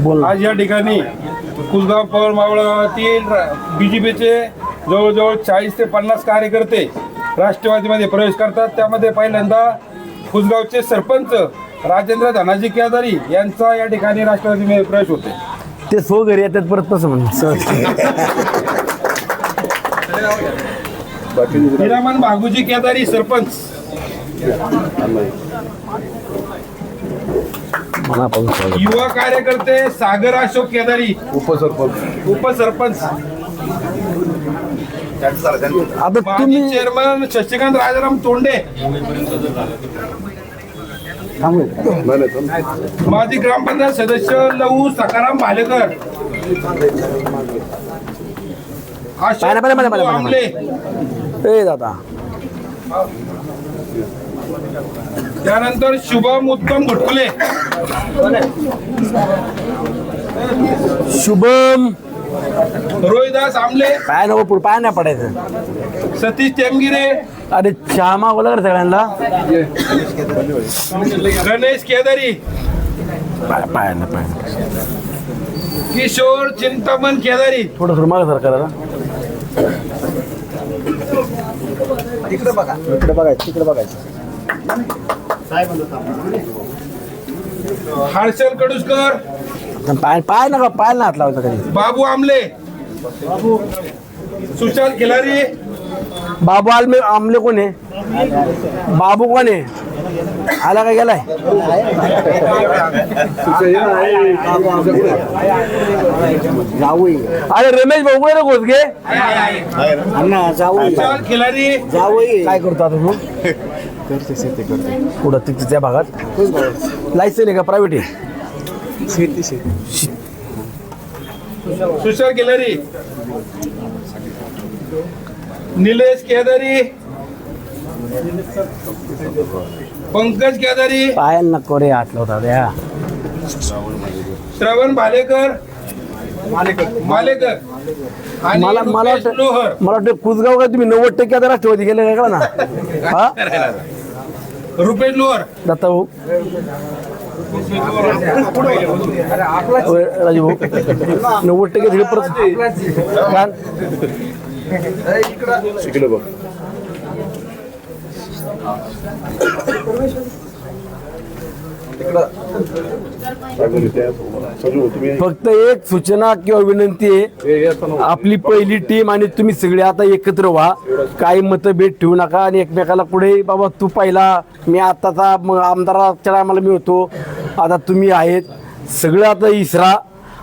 आज या ठिकाणी कुलगाव पवन मावळातील बीजेपीचे जवळजवळ चाळीस ते पन्नास कार्यकर्ते राष्ट्रवादीमध्ये प्रवेश करतात. त्यामध्ये पहिल्यांदा कुसगावचे सरपंच राजेंद्र धनाजी केदारी यांचा या ठिकाणी राष्ट्रवादीमध्ये प्रवेश होते ते सो घरी येतात परत तसं म्हण सहज. हिरामन भागुजी केदारी सरपंच. मनापासून स्वागत. युवा कार्यकर्ते सागर अशोक केदारी. उपसरपंच. उपसरपंच. आता माजी तुम्ही चेअरमन शशिकांत राजाराम तोंडे. माजी ग्रामपंचायत सदस्य लहू सकाराम भालेकर. अशोक पाहिलं, पाहिलं, पाहिलं, पाहिलं. आमले. ए दादा. त्यानंतर शुभम उत्तम घुटकुले शुभम. रोहिदास आमले. पाय नको पुढे पाय नाही पडायचं. सतीश टेमगिरे. अरे चहा मागवला का सगळ्यांना? गणेश केदारी. पाय पाय ना पाय किशोर चिंतामण केदारी. थोडं थोडं मागं सरकार दादा तिकडे बघायचं तिकडे बघायचं. कडुसकर पाय पाय नका पाय ना हात लावायचा कधी बाबू आमले। सुशांत खिलारी बाबू आलमे आमले कोण आहे? बाबू कोण आहे? आला का गेलाय? जाऊई. अरे रमेश भाऊ कुठे रे घोसगे अण्णा जाऊई. सुशांत खिलारी जाऊई. काय करतो आता तू? करते शेती करते. कुठं? तिथे त्या भागात? लायसन आहे का प्रायव्हेट आहे? शेती शेती. सुशांत खिलारी निलेश केदारी. पंकज केदारी. पाय नको रे हात लावता द्या. श्रवण भालेकर. मालेकर आणि मला मला लोहर वाटतं मला वाटतं कुसगाव का तुम्ही नव्वद टक्के आता राष्ट्रवादी गेले का ना? हा? रुपेश लोहर दत्ता भाऊ. राजू भाऊ. नव्वद टक्के दिले परत. कान. फक्त एक सूचना किंवा विनंती आहे आपली पहिली टीम आणि तुम्ही सगळे आता एकत्र व्हा. काही मतभेद ठेवू नका आणि एकमेकाला पुढे बाबा तू पहिला मी आताचा आमदाराच्या टायमाला मी होतो. आता तुम्ही आहेत. सगळं आता इसरा.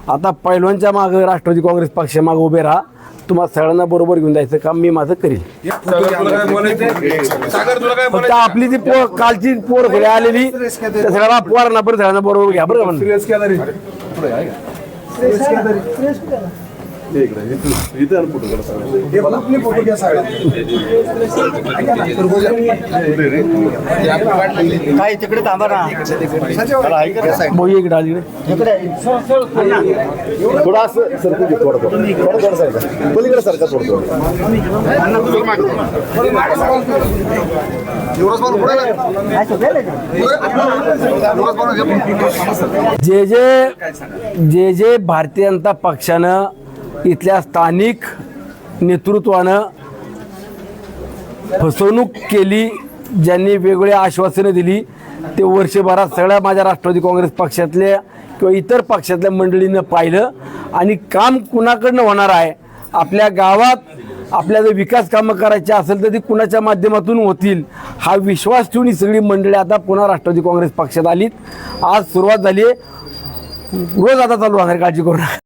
आता पहिलवानच्या मागं राष्ट्रवादी काँग्रेस पक्षा मागं उभे राहा. तुम्हाला सगळ्यांना बरोबर घेऊन जायचं काम मी माझं करील सागर तुला काय बोलायचं सागर तुला काय फक्त बोलायचं आपली जी पोर कालची पोर घरी आलेली त्या सगळ्याला पोरांना बरं सगळ्यांना बरोबर घ्या बरं का म्हणून काय तिकडे थांबा ना. थोडं असं सरकू दे थोडं थोडं. सरका. पलीकडे सरका थोडं थोडं. जे जे जे जे भारतीय जनता पक्षानं इथल्या स्थानिक नेतृत्वानं फसवणूक केली ज्यांनी वेगवेगळी आश्वासनं दिली ते वर्षभरात सगळ्या माझ्या राष्ट्रवादी काँग्रेस पक्षातल्या किंवा इतर पक्षातल्या मंडळीनं पाहिलं आणि काम कुणाकडनं होणार आहे? आपल्या गावात आपल्या जर विकास कामं करायची असेल तर ती कुणाच्या माध्यमातून होतील? हा विश्वास ठेवून ही सगळी मंडळी आता पुन्हा राष्ट्रवादी काँग्रेस पक्षात आलीत. आज सुरुवात झाली आहे. रोज आता चालू राहणार काळजी करू नका.